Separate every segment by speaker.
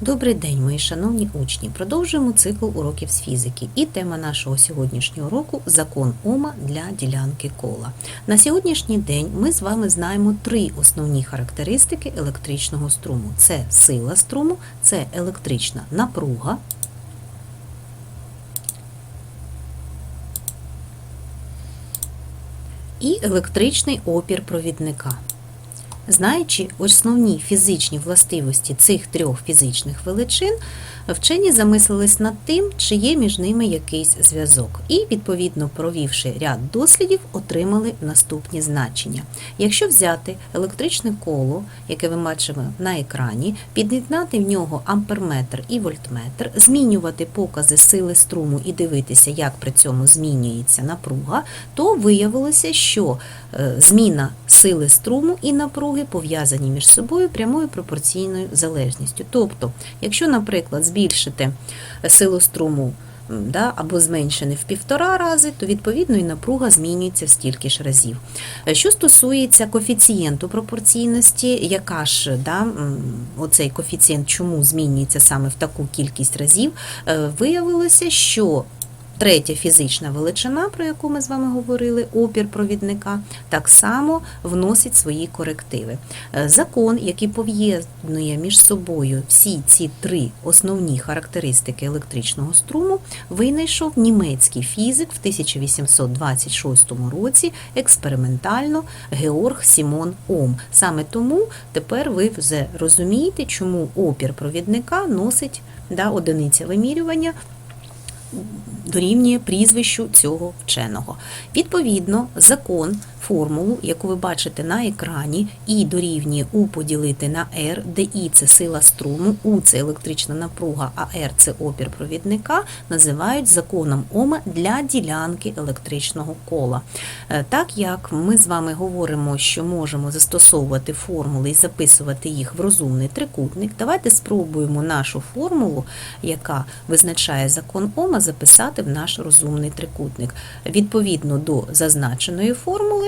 Speaker 1: Добрий день, мої шановні учні. Продовжуємо цикл уроків з фізики. І тема нашого сьогоднішнього уроку закон Ома для ділянки кола. На сьогоднішній день ми з вами знаємо три основні характеристики електричного струму: це сила струму, це електрична напруга. І електричний опір провідника. Знаючи основні фізичні властивості цих трьох фізичних величин, вчені замислились над тим, чи є між ними якийсь зв'язок, і, відповідно, провівши ряд дослідів, отримали наступні значення. Якщо взяти електричне коло, яке ми бачимо на екрані, під'єднати в нього амперметр і вольтметр, змінювати покази сили струму і дивитися, як при цьому змінюється напруга, то виявилося, що е, зміна сили струму і напруги пов'язані між собою прямою пропорційною залежністю. Тобто, якщо, наприклад, збільшити силу струму да, або зменшений в півтора рази, то відповідно і напруга змінюється в стільки ж разів. Е, Що стосується коефіцієнту пропорційності, яка ж да, оцей коефіцієнт чому змінюється саме в таку кількість разів, е, виявилося, що Третя фізична величина, про яку ми з вами говорили, опір провідника, так само вносить свої корективи. Е, Закон, який пов'єднує між собою всі ці три основні характеристики електричного струму, винайшов німецький фізик в 1826 році експериментально Георг Сімон Ом. Саме тому тепер ви вже розумієте, чому опір провідника носить да, одиниця вимірювання дорівнює прізвищу цього вченого. Відповідно, закон, формулу, яку ви бачите на екрані, І дорівнює У поділити на R, де І це сила струму, У це електрична напруга, а R це опір провідника, називають законом Ома для ділянки електричного кола. Е, Так як ми з вами говоримо, що можемо застосовувати формули і записувати їх в розумний трикутник, давайте спробуємо нашу формулу, яка визначає закон Ома, записати в наш розумний трикутник. Відповідно до зазначеної формули,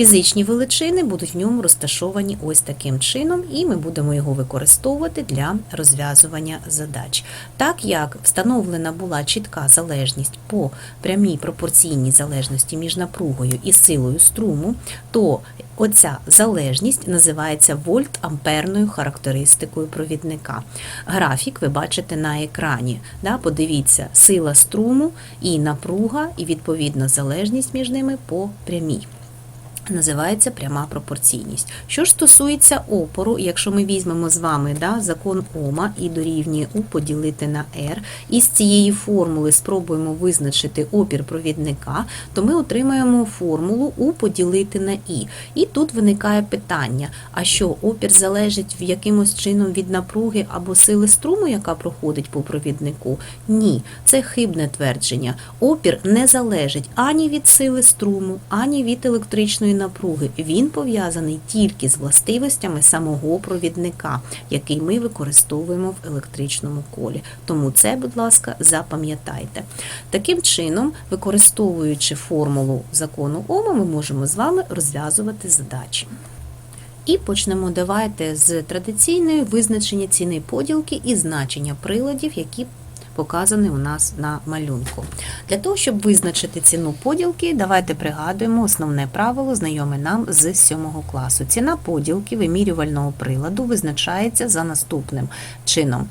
Speaker 1: Фізичні величини будуть в ньому розташовані ось таким чином, і ми будемо його використовувати для розв'язування задач. Так як встановлена була чітка залежність по прямій пропорційній залежності між напругою і силою струму, то оця залежність називається вольт-амперною характеристикою провідника. Графік ви бачите на екрані. Да? Подивіться, сила струму і напруга, і відповідна залежність між ними по прямій. Називається пряма пропорційність. Що ж стосується опору, якщо ми візьмемо з вами да, закон Ома і дорівнює У поділити на R, і з цієї формули спробуємо визначити опір провідника, то ми отримаємо формулу У поділити на І. І тут виникає питання: а що опір залежить в якимось чином від напруги або сили струму, яка проходить по провіднику? Ні, це хибне твердження. Опір не залежить ані від сили струму, ані від електричної напруги. Він пов'язаний тільки з властивостями самого провідника, який ми використовуємо в електричному колі. Тому це, будь ласка, запам'ятайте. Таким чином, використовуючи формулу закону Ома, ми можемо з вами розв'язувати задачі. І почнемо давайте з традиційної визначення ціни поділки і значення приладів, які показані у нас на малюнку. Для того, щоб визначити ціну поділки, давайте пригадуємо основне правило, знайоме нам з 7 класу. Ціна поділки вимірювального приладу визначається за наступним чином.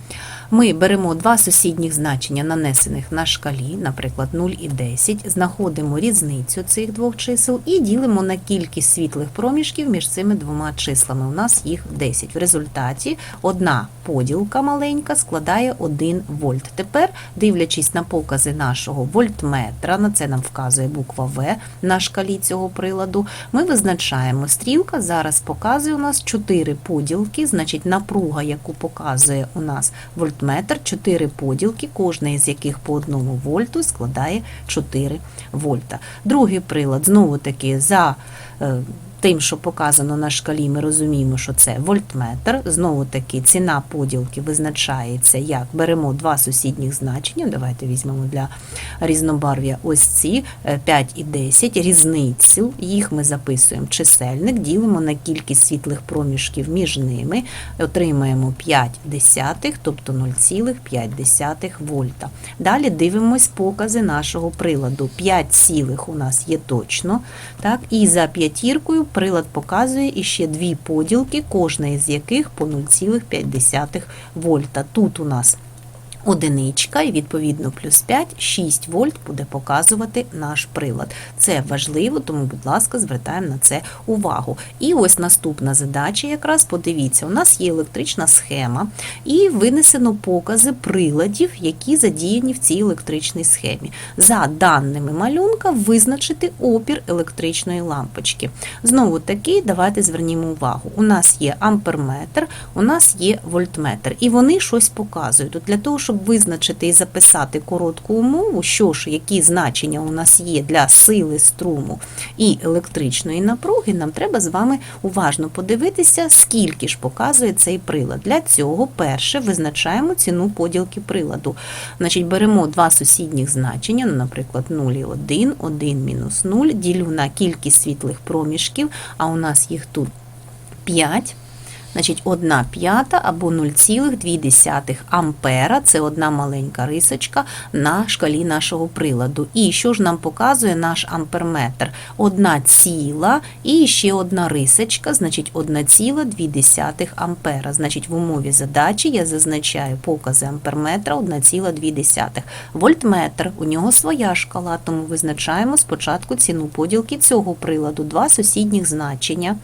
Speaker 1: Ми беремо два сусідніх значення, нанесених на шкалі, наприклад, 0 і 10, знаходимо різницю цих двох чисел і ділимо на кількість світлих проміжків між цими двома числами. У нас їх 10. В результаті одна поділка маленька складає 1 вольт. Тепер, дивлячись на покази нашого вольтметра, на це нам вказує буква В на шкалі цього приладу, ми визначаємо стрілка. Зараз показує у нас 4 поділки, значить напруга, яку показує у нас вольтметр, вольтметр, 4 поділки, кожна із яких по 1 вольту складає 4 вольта. Другий прилад, знову таки, за е, тим, що показано на шкалі, ми розуміємо, що це вольтметр. Знову таки, ціна поділки визначається як беремо два сусідніх значення. Давайте візьмемо для різнобарв'я ось ці е, 5 і 10. Різницю їх ми записуємо в чисельник, ділимо на кількість світлих проміжків між ними, отримаємо 5 десятих, тобто 0,5 вольта. Далі дивимось покази нашого приладу. 5 цілих у нас є точно. Так, і за п'ятіркою прилад показує іще дві поділки, кожна із яких по 0,5 вольта. Тут у нас одиничка, і відповідно плюс 5, 6 вольт буде показувати наш прилад. Це важливо, тому, будь ласка, звертаємо на це увагу. І ось наступна задача, якраз подивіться, у нас є електрична схема, і винесено покази приладів, які задіяні в цій електричній схемі. За даними малюнка, визначити опір електричної лампочки. Знову таки, давайте звернімо увагу. У нас є амперметр, у нас є вольтметр, і вони щось показують. Для того, щоб визначити і записати коротку умову, що ж, які значення у нас є для сили струму і електричної напруги, нам треба з вами уважно подивитися, скільки ж показує цей прилад. Для цього перше визначаємо ціну поділки приладу. Значить, беремо два сусідніх значення, ну, наприклад, 0 і 1, 1 мінус 0, ділю на кількість світлих проміжків, а у нас їх тут 5. Значить, 1 п'ята або 0,2 ампера, це одна маленька рисочка на шкалі нашого приладу. І що ж нам показує наш амперметр? Одна ціла і ще одна рисочка, значить 1,2 ампера. Значить, в умові задачі я зазначаю покази амперметра 1,2. Вольтметр, у нього своя шкала, тому визначаємо спочатку ціну поділки цього приладу, два сусідніх значення.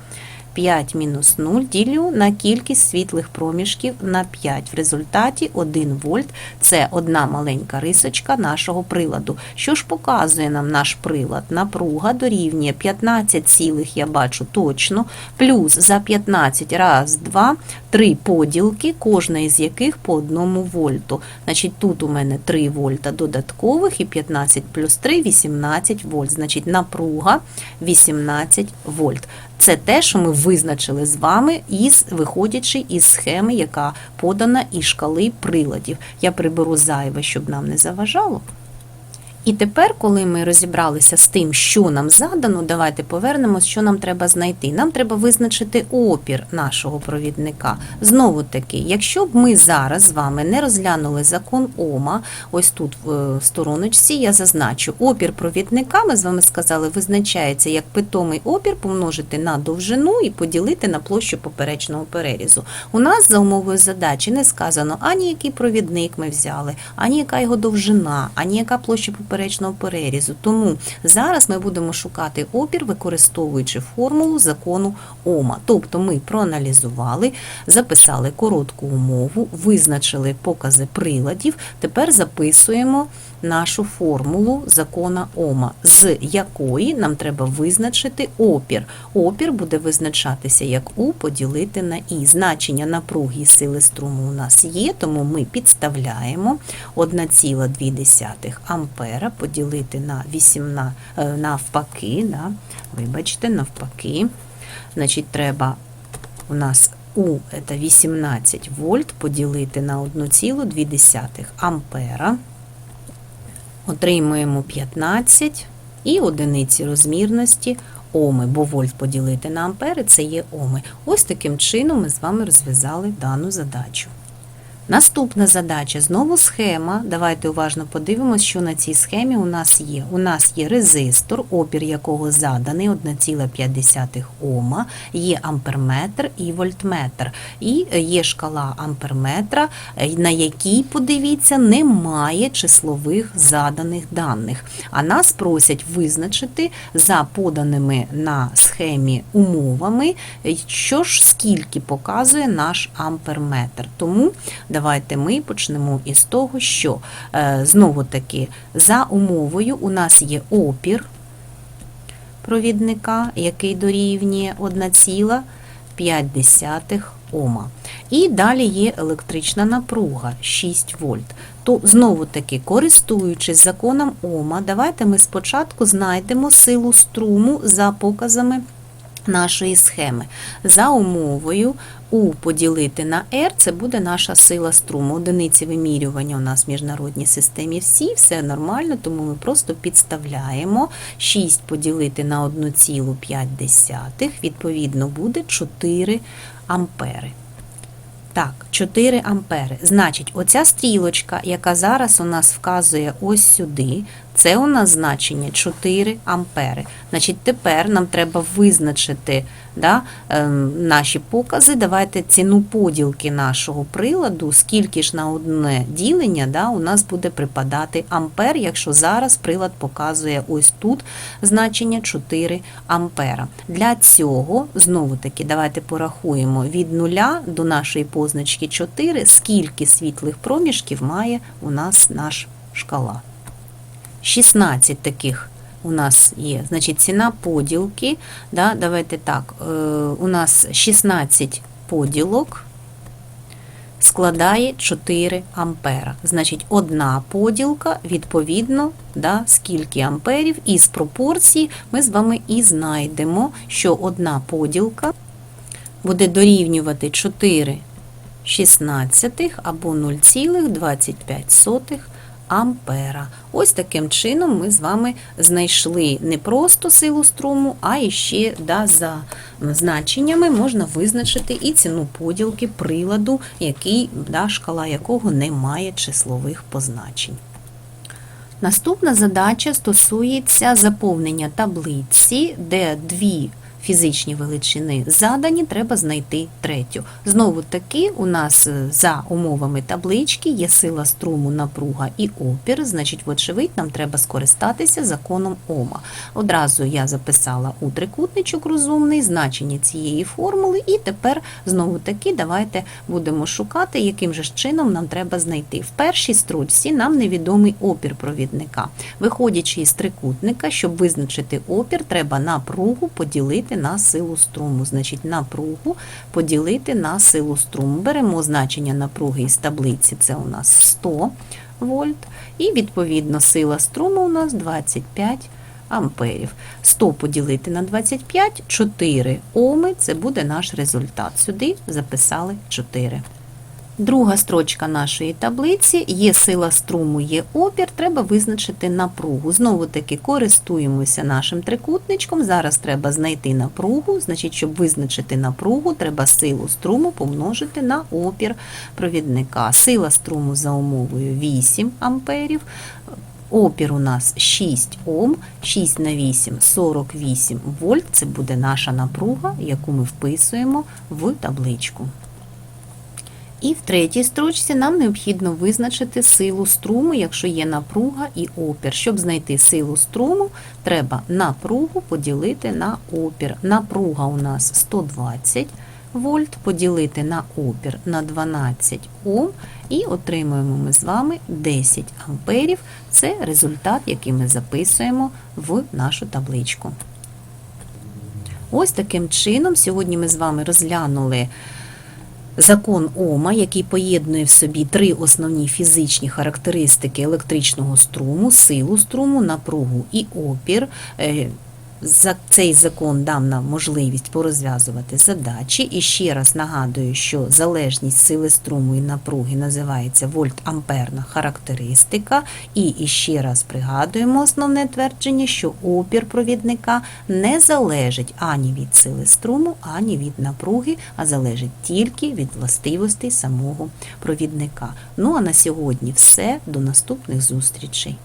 Speaker 1: 5 мінус 0 ділю на кількість світлих проміжків на 5. В результаті 1 вольт – це одна маленька рисочка нашого приладу. Що ж показує нам наш прилад? Напруга дорівнює 15 цілих, я бачу точно, плюс за 15 раз, 2, 3 поділки, кожна із яких по 1 вольту. Значить, тут у мене 3 вольта додаткових і 15 плюс 3 – 18 вольт. Значить, напруга 18 вольт. Це те, що ми визначили з вами, із виходячи із схеми, яка подана і шкали приладів. Я приберу зайве, щоб нам не заважало. І тепер, коли ми розібралися з тим, що нам задано, давайте повернемось, що нам треба знайти. Нам треба визначити опір нашого провідника. Знову таки, якщо б ми зараз з вами не розглянули закон Ома, ось тут в стороночці я зазначу, опір провідника, ми з вами сказали, визначається як питомий опір помножити на довжину і поділити на площу поперечного перерізу. У нас за умовою задачі не сказано ані який провідник ми взяли, ані яка його довжина, ані яка площа поперечного перерізу. Тому зараз ми будемо шукати опір, використовуючи формулу закону Ома. Тобто ми проаналізували, записали коротку умову, визначили покази приладів. Тепер записуємо нашу формулу закона Ома, з якої нам треба визначити опір. Опір буде визначатися як У поділити на І. Значення напруги сили струму у нас є, тому ми підставляємо 1,2 ампера поділити на 18, е, навпаки, да, вибачте, навпаки. Значить, треба у нас У це 18 вольт поділити на 1,2 ампера. Отримуємо 15 і одиниці розмірності оми, бо вольт поділити на ампери це є оми. Ось таким чином ми з вами розв'язали дану задачу. Наступна задача знову схема. Давайте уважно подивимося, що на цій схемі у нас є. У нас є резистор, опір якого заданий 1,5 Ома, є амперметр і вольтметр. І є шкала амперметра, на якій, подивіться, немає числових заданих даних. А нас просять визначити за поданими на схемі умовами, що ж скільки показує наш амперметр. Тому Давайте ми почнемо із того, що е, знову таки за умовою у нас є опір провідника, який дорівнює 1,5 Ома. І далі є електрична напруга 6 вольт. То знову таки, користуючись законом Ома, давайте ми спочатку знайдемо силу струму за показами нашої схеми. За умовою U поділити на R це буде наша сила струму. Одиниці вимірювання у нас в міжнародній системі всі, все нормально, тому ми просто підставляємо 6 поділити на 1,5, відповідно буде 4 ампери. Так, 4 ампери. Значить, оця стрілочка, яка зараз у нас вказує ось сюди, це у нас значення 4 ампери. Значить, тепер нам треба визначити да, ем, наші покази. Давайте ціну поділки нашого приладу, скільки ж на одне ділення да, у нас буде припадати ампер, якщо зараз прилад показує ось тут значення 4 ампера. Для цього, знову таки, давайте порахуємо від 0 до нашої позначки 4, скільки світлих проміжків має у нас наш шкала. 16 таких у нас є. Значить, ціна поділки. Да, давайте так, е, у нас 16 поділок складає 4 ампера. Значить, одна поділка, відповідно, да, скільки амперів, із пропорції ми з вами і знайдемо, що одна поділка буде дорівнювати 4 16 або 0,25 ампера. Ось таким чином ми з вами знайшли не просто силу струму, а і ще да, за значеннями можна визначити і ціну поділки приладу, який, да, шкала якого не має числових позначень. Наступна задача стосується заповнення таблиці, де дві фізичні величини задані, треба знайти третю. Знову таки, у нас е, за умовами таблички є сила струму, напруга і опір, значить, вочевидь, нам треба скористатися законом Ома. Одразу я записала у трикутничок розумний значення цієї формули, і тепер знову таки давайте будемо шукати, яким же чином нам треба знайти. В першій строчці нам невідомий опір провідника. Виходячи із трикутника, щоб визначити опір, треба напругу поділити на силу струму. Значить, напругу поділити на силу струму. Беремо значення напруги із таблиці, це у нас 100 вольт, і відповідно сила струму у нас 25 амперів. 100 поділити на 25, 4 оми, це буде наш результат. Сюди записали 4. Друга строчка нашої таблиці є сила струму, є опір, треба визначити напругу. Знову таки користуємося нашим трикутничком. Зараз треба знайти напругу. Значить, щоб визначити напругу, треба силу струму помножити на опір провідника. Сила струму за умовою 8 амперів. Опір у нас 6 Ом, 6 на 8 – 48 вольт. Це буде наша напруга, яку ми вписуємо в табличку. І в третій строчці нам необхідно визначити силу струму, якщо є напруга і опір. Щоб знайти силу струму, треба напругу поділити на опір. Напруга у нас 120 вольт, поділити на опір на 12 Ом, і отримуємо ми з вами 10 амперів. Це результат, який ми записуємо в нашу табличку. Ось таким чином, сьогодні ми з вами розглянули. Закон Ома, який поєднує в собі три основні фізичні характеристики електричного струму, силу струму, напругу і опір. Цей закон дав нам можливість порозв'язувати задачі. І ще раз нагадую, що залежність сили струму і напруги називається вольт-амперна характеристика. І ще раз пригадуємо основне твердження, що опір провідника не залежить ані від сили струму, ані від напруги, а залежить тільки від властивостей самого провідника. Ну а на сьогодні все. До наступних зустрічей.